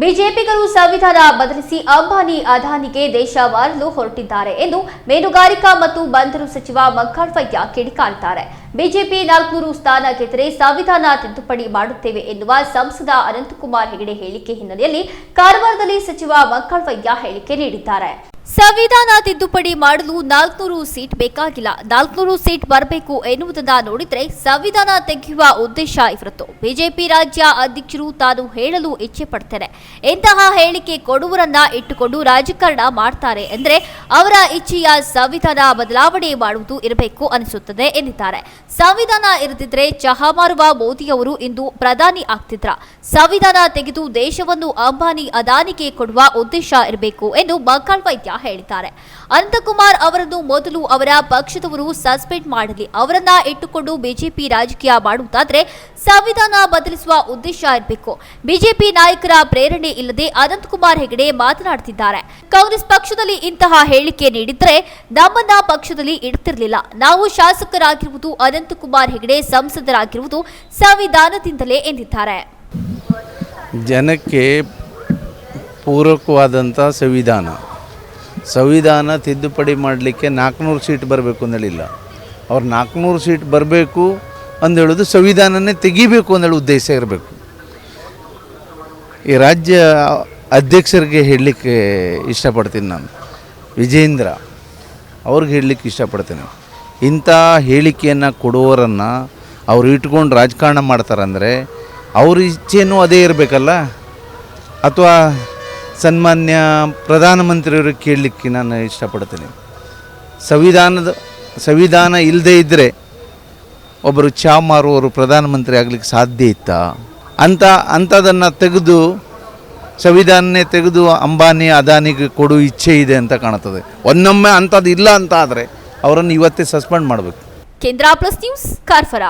ಬಿಜೆಪಿಗರು ಸಂವಿಧಾನ ಬದಲಿಸಿ ಅಂಬಾನಿ ಅದಾನಿಗೆ ದೇಶ ಮಾರಲು ಹೊರಟಿದ್ದಾರೆ ಎಂದು ಮೀನುಗಾರಿಕಾ ಮತ್ತು ಬಂದರು ಸಚಿವ ಮಕ್ಕಳ್ವಯ್ಯ ಕಿಡಿಕಾರಿದ್ದಾರೆ. ಬಿಜೆಪಿ ನಾಲ್ಕುನೂರು ಸ್ಥಾನ ಗೆದ್ದರೆ ಸಂವಿಧಾನ ತಿದ್ದುಪಡಿ ಮಾಡುತ್ತೇವೆ ಎನ್ನುವ ಸಂಸದ ಅನಂತಕುಮಾರ್ ಹೆಗಡೆ ಹೇಳಿಕೆ ಹಿನ್ನೆಲೆಯಲ್ಲಿ ಕಾರವಾರದಲ್ಲಿ ಸಚಿವ ಮಕ್ಕಳ್ವಯ್ಯ ಹೇಳಿಕೆ ನೀಡಿದ್ದಾರೆ. ಸಂವಿಧಾನ ತಿದ್ದುಪಡಿ ಮಾಡಲು ನಾಲ್ಕುನೂರು ಸೀಟ್ ಬೇಕಾಗಿಲ್ಲ. ನಾಲ್ಕುನೂರು ಸೀಟ್ ಬರಬೇಕು ಎನ್ನುವುದನ್ನು ನೋಡಿದ್ರೆ ಸಂವಿಧಾನ ತೆಗೆಯುವ ಉದ್ದೇಶ ಇವರದ್ದು. ಬಿಜೆಪಿ ರಾಜ್ಯ ಅಧ್ಯಕ್ಷರು ತಾನು ಹೇಳಲು ಇಚ್ಛೆ ಪಡ್ತಾರೆ ಇಂತಹ ಹೇಳಿಕೆ ಕೊಡುವರನ್ನ ಇಟ್ಟುಕೊಂಡು ರಾಜಕಾರಣ ಮಾಡ್ತಾರೆ ಅಂದ್ರೆ ಅವರ ಇಚ್ಛೆಯ ಸಂವಿಧಾನ ಬದಲಾವಣೆ ಮಾಡುವುದು ಇರಬೇಕು ಅನಿಸುತ್ತದೆ ಎಂದಿದ್ದಾರೆ. ಸಂವಿಧಾನ ಇರದಿದ್ರೆ ಚಹಾ ಮಾರುವ ಮೋದಿಯವರು ಇಂದು ಪ್ರಧಾನಿ ಆಗ್ತಿದ್ರ. ಸಂವಿಧಾನ ತೆಗೆದು ದೇಶವನ್ನು ಅಂಬಾನಿ ಅದಾನಿಗೆ ಕೊಡುವ ಉದ್ದೇಶ ಇರಬೇಕು ಎಂದು ಮಕ್ಕಳ ವೈದ್ಯ ಹೇಳಿದ್ದಾರೆ. ಅನಂತಕುಮಾರ್ ಅವರನ್ನು ಮೊದಲು ಅವರ ಪಕ್ಷದವರು ಸಸ್ಪೆಂಡ್ ಮಾಡಲಿ, ಅವರನ್ನ ಇಟ್ಟುಕೊಂಡು ಬಿಜೆಪಿ ರಾಜಕೀಯ ಮಾಡುವುದಾದ್ರೆ ಸಂವಿಧಾನ ಬದಲಿಸುವ ಉದ್ದೇಶ ಇರಬೇಕು. ಬಿಜೆಪಿ ನಾಯಕರ ಪ್ರೇರಣೆ ಇಲ್ಲದೆ ಅನಂತಕುಮಾರ್ ಹೆಗಡೆ ಮಾತನಾಡುತ್ತಿದ್ದಾರೆ. ಕಾಂಗ್ರೆಸ್ ಪಕ್ಷದಲ್ಲಿ ಇಂತಹ ಹೇಳಿಕೆ ನೀಡಿದ್ರೆ ನಮ್ಮನ್ನ ಪಕ್ಷದಲ್ಲಿ ಇಡ್ತಿರ್ಲಿಲ್ಲ. ನಾವು ಶಾಸಕರಾಗಿರುವುದು ಅನಂತಕುಮಾರ್ ಹೆಗಡೆ, ಸಂಸದರಾಗಿರುವುದು ಸಂವಿಧಾನದಿಂದಲೇ ಎಂದಿದ್ದಾರೆ. ಜನಕ್ಕೆ ಪೂರಕವಾದಂಥ ಸಂವಿಧಾನ. ಸಂವಿಧಾನ ತಿದ್ದುಪಡಿ ಮಾಡಲಿಕ್ಕೆ ನಾಲ್ಕುನೂರು ಸೀಟ್ ಬರಬೇಕು ಅಂದೇಳಿಲ್ಲ ಅವ್ರು ನಾಲ್ಕುನೂರು ಸೀಟ್ ಬರಬೇಕು ಅಂದೇಳೋದು ಸಂವಿಧಾನನೇ ತೆಗಿಬೇಕು ಅಂದೇಳಿ ಉದ್ದೇಶ ಇರಬೇಕು. ಈ ರಾಜ್ಯ ಅಧ್ಯಕ್ಷರಿಗೆ ಹೇಳಲಿಕ್ಕೆ ಇಷ್ಟಪಡ್ತೀನಿ ನಾನು. ವಿಜೇಂದ್ರ ಅವ್ರಿಗೆ ಹೇಳಲಿಕ್ಕೆ ಇಷ್ಟಪಡ್ತೀನಿ. ಇಂಥ ಹೇಳಿಕೆಯನ್ನು ಕೊಡುವವರನ್ನು ಅವ್ರು ಇಟ್ಕೊಂಡು ರಾಜಕಾರಣ ಮಾಡ್ತಾರಂದರೆ ಅವ್ರ ಇಚ್ಛೆಯೂ ಅದೇ ಇರಬೇಕಲ್ಲ? ಅಥವಾ ಸನ್ಮಾನ್ಯ ಪ್ರಧಾನಮಂತ್ರಿಯವರು ಕೇಳಲಿಕ್ಕೆ ನಾನು ಇಷ್ಟಪಡ್ತೇನೆ. ಸಂವಿಧಾನದ, ಸಂವಿಧಾನ ಇಲ್ಲದೇ ಇದ್ದರೆ ಒಬ್ಬರು ಚಾ ಮಾರುವವರು ಪ್ರಧಾನಮಂತ್ರಿ ಆಗಲಿಕ್ಕೆ ಸಾಧ್ಯ ಇತ್ತಾ? ಅಂತ ಅಂಥದನ್ನು ತೆಗೆದು, ಸಂವಿಧಾನನೇ ತೆಗೆದು ಅಂಬಾನಿ, ಅದಾನಿಗೆ ಕೊಡು ಇಚ್ಛೆ ಇದೆ ಅಂತ ಕಾಣುತ್ತದೆ. ಒನ್ನೊಮ್ಮೆ ಅಂಥದ್ದು ಇಲ್ಲ ಅಂತ ಆದರೆ ಅವರನ್ನು ಇವತ್ತೇ ಸಸ್ಪೆಂಡ್ ಮಾಡಬೇಕು. ಕೇಂದ್ರ ಪ್ಲಸ್ ನ್ಯೂಸ್, ಕಾರ್ಫರ.